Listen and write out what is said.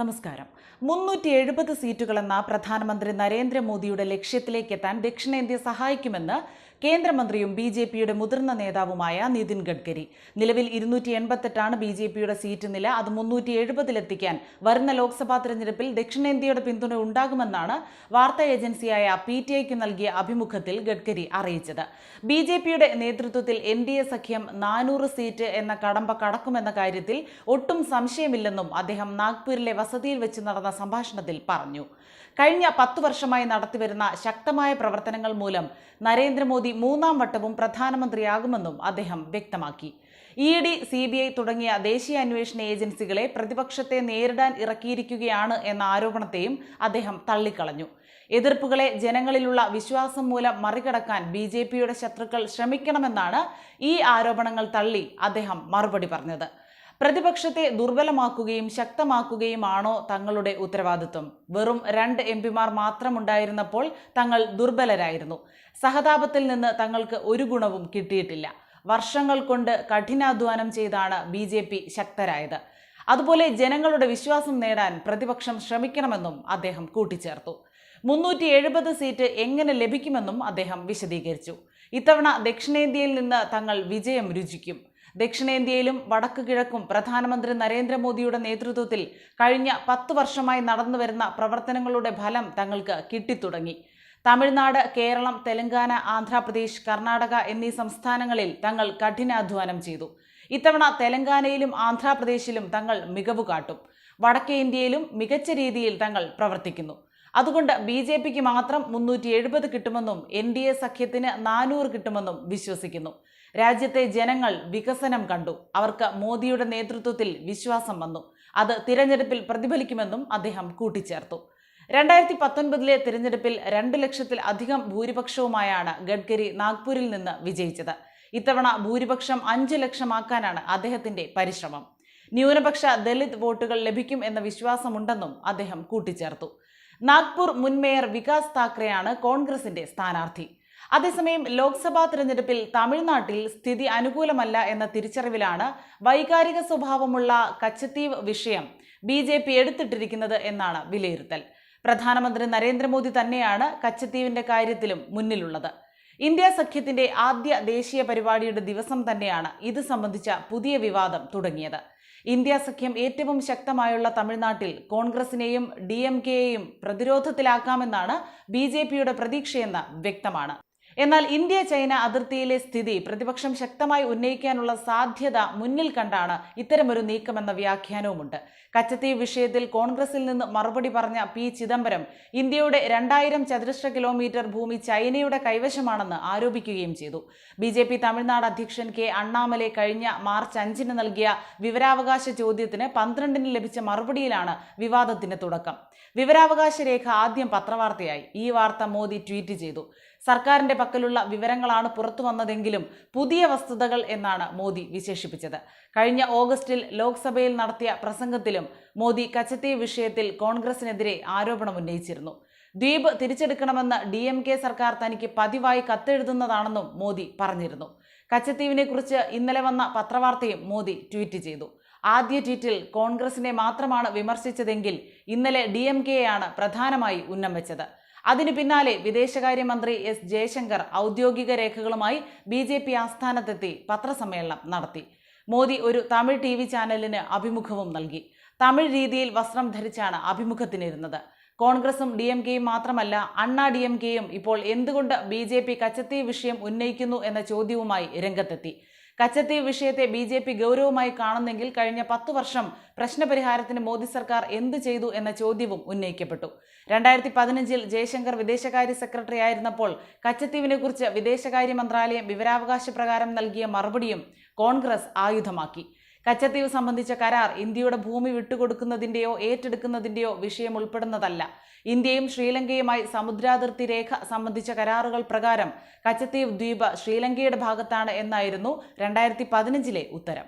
നമസ്കാരം. മുന്നൂറ്റി എഴുപത് സീറ്റുകളെന്ന പ്രധാനമന്ത്രി നരേന്ദ്രമോദിയുടെ ലക്ഷ്യത്തിലേക്കെത്താൻ ദക്ഷിണേന്ത്യ സഹായിക്കുമെന്ന് കേന്ദ്രമന്ത്രിയും ബി ജെ പിയുടെ മുതിർന്ന നേതാവുമായ നിതിൻ ഗഡ്കരി. നിലവിൽ ഇരുന്നൂറ്റി എൺപത്തെട്ടാണ് ബി ജെ പിയുടെ സീറ്റ് നില. അത് മുന്നൂറ്റി എഴുപതിലെത്തിക്കാൻ വരുന്ന ലോക്സഭാ തെരഞ്ഞെടുപ്പിൽ ദക്ഷിണേന്ത്യയുടെ പിന്തുണ ഉണ്ടാകുമെന്നാണ് വാർത്താ ഏജൻസിയായ പി ടി ഐക്ക് നൽകിയ അഭിമുഖത്തിൽ ഗഡ്കരി അറിയിച്ചത്. ബി ജെ പിയുടെ നേതൃത്വത്തിൽ എൻ ഡി എ സഖ്യം നാനൂറ് സീറ്റ് എന്ന കടമ്പ കടക്കുമെന്ന കാര്യത്തിൽ ഒട്ടും സംശയമില്ലെന്നും അദ്ദേഹം നാഗ്പൂരിലെ വസതിയിൽ വെച്ച് നടന്ന സംഭാഷണത്തിൽ പറഞ്ഞു. കഴിഞ്ഞ പത്തു വർഷമായി നടത്തിവരുന്ന ശക്തമായ പ്രവർത്തനങ്ങൾ മൂലം നരേന്ദ്രമോദി മൂന്നാം വട്ടവും പ്രധാനമന്ത്രിയാകുമെന്നും അദ്ദേഹം വ്യക്തമാക്കി. E D C B I തുടങ്ങിയ ദേശീയ അന്വേഷണ ഏജൻസികളെ പ്രതിപക്ഷത്തെ നേരിടാൻ ഇറക്കിയിരിക്കുകയാണ് എന്ന ആരോപണത്തെയും അദ്ദേഹം തള്ളിക്കളഞ്ഞു. എതിർപ്പുകളെ ജനങ്ങളിലുള്ള വിശ്വാസം മൂലം മറികടക്കാൻ ബി ജെ പിയുടെ ശത്രുക്കൾ ശ്രമിക്കണമെന്നാണ് ഈ ആരോപണങ്ങൾ തള്ളി അദ്ദേഹം മറുപടി പറഞ്ഞത്. പ്രതിപക്ഷത്തെ ദുർബലമാക്കുകയും ശക്തമാക്കുകയുമാണോ തങ്ങളുടെ ഉത്തരവാദിത്വം? വെറും രണ്ട് എം പിമാർ മാത്രമുണ്ടായിരുന്നപ്പോൾ തങ്ങൾ ദുർബലരായിരുന്നു. സഹതാപത്തിൽ നിന്ന് തങ്ങൾക്ക് ഒരു ഗുണവും കിട്ടിയിട്ടില്ല. വർഷങ്ങൾ കൊണ്ട് കഠിനാധ്വാനം ചെയ്താണ് ബി ജെ പി ശക്തരായത്. അതുപോലെ ജനങ്ങളുടെ വിശ്വാസം നേടാൻ പ്രതിപക്ഷം ശ്രമിക്കണമെന്നും അദ്ദേഹം കൂട്ടിച്ചേർത്തു. മുന്നൂറ്റി എഴുപത് സീറ്റ് എങ്ങനെ ലഭിക്കുമെന്നും അദ്ദേഹം വിശദീകരിച്ചു. ഇത്തവണ ദക്ഷിണേന്ത്യയിൽ നിന്ന് തങ്ങൾ വിജയം രുചിക്കും. ദക്ഷിണേന്ത്യയിലും വടക്കു കിഴക്കും പ്രധാനമന്ത്രി നരേന്ദ്രമോദിയുടെ നേതൃത്വത്തിൽ കഴിഞ്ഞ പത്ത് വർഷമായി നടന്നുവരുന്ന പ്രവർത്തനങ്ങളുടെ ഫലം തങ്ങൾക്ക് കിട്ടിത്തുടങ്ങി. തമിഴ്നാട് കേരളം തെലങ്കാന ആന്ധ്രാപ്രദേശ് കർണാടക എന്നീ സംസ്ഥാനങ്ങളിൽ തങ്ങൾ കഠിനാധ്വാനം ചെയ്തു. ഇത്തവണ തെലങ്കാനയിലും ആന്ധ്രാപ്രദേശിലും തങ്ങൾ മികവ് കാട്ടും. വടക്കേ ഇന്ത്യയിലും മികച്ച രീതിയിൽ തങ്ങൾ പ്രവർത്തിക്കുന്നു. അതുകൊണ്ട് ബി ജെ പിക്ക് മാത്രം മുന്നൂറ്റി എഴുപത് കിട്ടുമെന്നും എൻ ഡി എ സഖ്യത്തിന് നാനൂറ് കിട്ടുമെന്നും വിശ്വസിക്കുന്നു. രാജ്യത്തെ ജനങ്ങൾ വികസനം കണ്ടു. അവർക്ക് മോദിയുടെ നേതൃത്വത്തിൽ വിശ്വാസം വന്നു. അത് തിരഞ്ഞെടുപ്പിൽ പ്രതിഫലിക്കുമെന്നും അദ്ദേഹം കൂട്ടിച്ചേർത്തു. രണ്ടായിരത്തി പത്തൊൻപതിലെ തിരഞ്ഞെടുപ്പിൽ രണ്ട് ലക്ഷത്തിൽ അധികം ഭൂരിപക്ഷവുമായാണ് ഗഡ്കരി നാഗ്പൂരിൽ നിന്ന് വിജയിച്ചത്. ഇത്തവണ ഭൂരിപക്ഷം അഞ്ച് ലക്ഷമാക്കാനാണ് അദ്ദേഹത്തിന്റെ പരിശ്രമം. ന്യൂനപക്ഷ ദലിത് വോട്ടുകൾ ലഭിക്കും എന്ന വിശ്വാസമുണ്ടെന്നും അദ്ദേഹം കൂട്ടിച്ചേർത്തു. നാഗ്പൂർ മുൻ മേയർ വികാസ് താക്കറെയാണ് കോൺഗ്രസിന്റെ സ്ഥാനാർത്ഥി. അതേസമയം ലോക്സഭാ തിരഞ്ഞെടുപ്പിൽ തമിഴ്നാട്ടിൽ സ്ഥിതി അനുകൂലമല്ല എന്ന തിരിച്ചറിവിലാണ് വൈകാരിക സ്വഭാവമുള്ള കച്ചത്തീവ് വിഷയം ബി ജെ പി എടുത്തിട്ടിരിക്കുന്നത് എന്നാണ് വിലയിരുത്തൽ. പ്രധാനമന്ത്രി നരേന്ദ്രമോദി തന്നെയാണ് കച്ചത്തീവിന്റെ കാര്യത്തിലും മുന്നിലുള്ളത്. ഇന്ത്യ സഖ്യത്തിന്റെ ആദ്യ ദേശീയ പരിപാടിയുടെ ദിവസം തന്നെയാണ് ഇത് സംബന്ധിച്ച പുതിയ വിവാദം തുടങ്ങിയത്. ഇന്ത്യ സഖ്യം ഏറ്റവും ശക്തമായുള്ള തമിഴ്നാട്ടിൽ കോൺഗ്രസിനെയും ഡി എം കെയെയും പ്രതിരോധത്തിലാക്കാമെന്നാണ് ബി ജെ പിയുടെ പ്രതീക്ഷയെന്ന് വ്യക്തമാണ്. എന്നാൽ ഇന്ത്യ ചൈന അതിർത്തിയിലെ സ്ഥിതി പ്രതിപക്ഷം ശക്തമായി ഉന്നയിക്കാനുള്ള സാധ്യത മുന്നിൽ കണ്ടാണ് ഇത്തരമൊരു നീക്കമെന്ന വ്യാഖ്യാനവുമുണ്ട്. കച്ചത്തീവ് വിഷയത്തിൽ കോൺഗ്രസിൽ നിന്ന് മറുപടി പറഞ്ഞ പി ചിദംബരം ഇന്ത്യയുടെ രണ്ടായിരം ചതുരശ്ര കിലോമീറ്റർ ഭൂമി ചൈനയുടെ കൈവശമാണെന്ന് ആരോപിക്കുകയും ചെയ്തു. ബി ജെ പി തമിഴ്നാട് അധ്യക്ഷൻ കെ അണ്ണാമലെ കഴിഞ്ഞ മാർച്ച് അഞ്ചിന് നൽകിയ വിവരാവകാശ ചോദ്യത്തിന് പന്ത്രണ്ടിന് ലഭിച്ച മറുപടിയിലാണ് വിവാദത്തിന് തുടക്കം. വിവരാവകാശ രേഖ ആദ്യം പത്രവാർത്തയായി. ഈ വാർത്ത മോദി ട്വീറ്റ് ചെയ്തു. സർക്കാരിന്റെ പക്കലുള്ള വിവരങ്ങളാണ് പുറത്തു വന്നതെങ്കിലും പുതിയ വസ്തുതകൾ എന്നാണ് മോദി വിശേഷിപ്പിച്ചത്. കഴിഞ്ഞ ഓഗസ്റ്റിൽ ലോക്സഭയിൽ നടത്തിയ പ്രസംഗത്തിലും മോദി കച്ചത്തീ വിഷയത്തിൽ കോൺഗ്രസിനെതിരെ ആരോപണം ഉന്നയിച്ചിരുന്നു. ദ്വീപ് തിരിച്ചെടുക്കണമെന്ന് ഡി എം കെ സർക്കാർ തനിക്ക് പതിവായി കത്തെഴുതുന്നതാണെന്നും മോദി പറഞ്ഞിരുന്നു. കച്ചത്തീവിനെ കുറിച്ച് ഇന്നലെ വന്ന പത്രവാർത്തയും മോദി ട്വീറ്റ് ചെയ്തു. ആദ്യ ട്വീറ്റിൽ കോൺഗ്രസിനെ മാത്രമാണ് വിമർശിച്ചതെങ്കിൽ ഇന്നലെ ഡി എം കെയാണ് പ്രധാനമായി ഉന്നം വെച്ചത്. അതിനു പിന്നാലെ വിദേശകാര്യമന്ത്രി എസ് ജയശങ്കർ ഔദ്യോഗിക രേഖകളുമായി ബി ജെ പി ആസ്ഥാനത്തെത്തി പത്രസമ്മേളനം നടത്തി. മോദി ഒരു തമിഴ് ടി വി ചാനലിന് അഭിമുഖവും നൽകി. തമിഴ് രീതിയിൽ വസ്ത്രം ധരിച്ചാണ് അഭിമുഖത്തിനിരുന്നത്. കോൺഗ്രസും ഡി എം കെയും മാത്രമല്ല അണ്ണാ ഡി എം കെയും ഇപ്പോൾ എന്തുകൊണ്ട് ബി ജെ പി കച്ചത്തി വിഷയം ഉന്നയിക്കുന്നു എന്ന ചോദ്യവുമായി രംഗത്തെത്തി. കച്ചത്തീവ് വിഷയത്തെ ബി ജെ പി ഗൗരവമായി കാണുന്നെങ്കിൽ കഴിഞ്ഞ പത്തു വർഷം പ്രശ്നപരിഹാരത്തിന് മോദി സർക്കാർ എന്ത് ചെയ്തു എന്ന ചോദ്യവും ഉന്നയിക്കപ്പെട്ടു. രണ്ടായിരത്തി പതിനഞ്ചിൽ ജയശങ്കർ വിദേശകാര്യ സെക്രട്ടറി ആയിരുന്നപ്പോൾ കച്ചത്തീവിനെക്കുറിച്ച് വിദേശകാര്യ മന്ത്രാലയം വിവരാവകാശ പ്രകാരം നൽകിയ മറുപടിയും കോൺഗ്രസ് ആയുധമാക്കി. കച്ചത്തീവ് സംബന്ധിച്ച കരാർ ഇന്ത്യയുടെ ഭൂമി വിട്ടുകൊടുക്കുന്നതിന്റെയോ ഏറ്റെടുക്കുന്നതിന്റെയോ വിഷയം ഉൾപ്പെടുന്നതല്ല. ഇന്ത്യയും ശ്രീലങ്കയുമായി സമുദ്രാതിർത്തി രേഖ സംബന്ധിച്ച കരാറുകൾ പ്രകാരം കച്ചത്തീവ് ദ്വീപ് ശ്രീലങ്കയുടെ ഭാഗത്താണ് എന്നായിരുന്നു രണ്ടായിരത്തി പതിനഞ്ചിലെ ഉത്തരം.